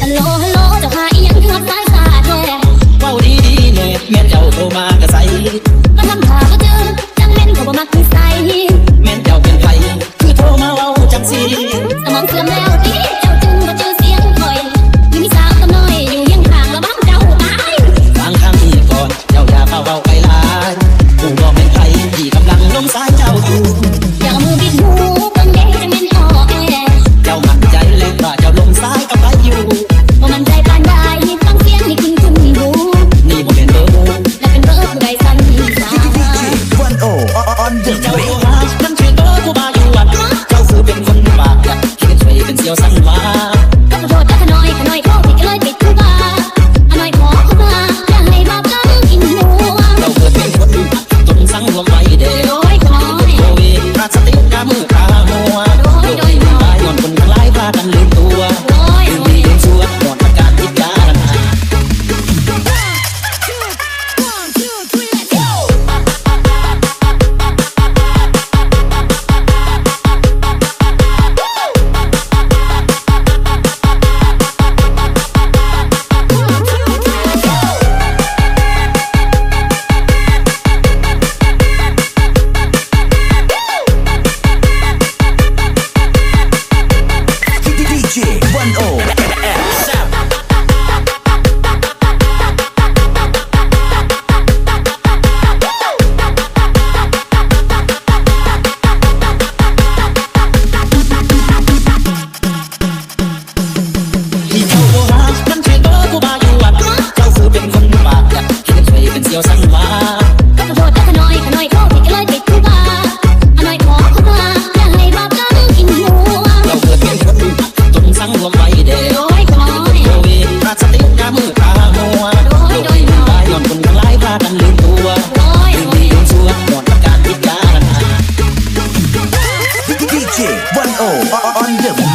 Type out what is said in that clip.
ฮัลโหลฮัลโหลเจ้าาอีหยังงือกสายสาดแน่เว้าดีดีเนี่ยม่นเจ้าโทรมากระใส มาทำท่าก็เจอจังเม่นก็บ่มักนิส่ 有什么 มือขาหัวโดยโดยหลายย้อนคนทั้งหลายพากันลืมตัวลืมดีลืมชัวหมดประการที่การณา DJ 10 on the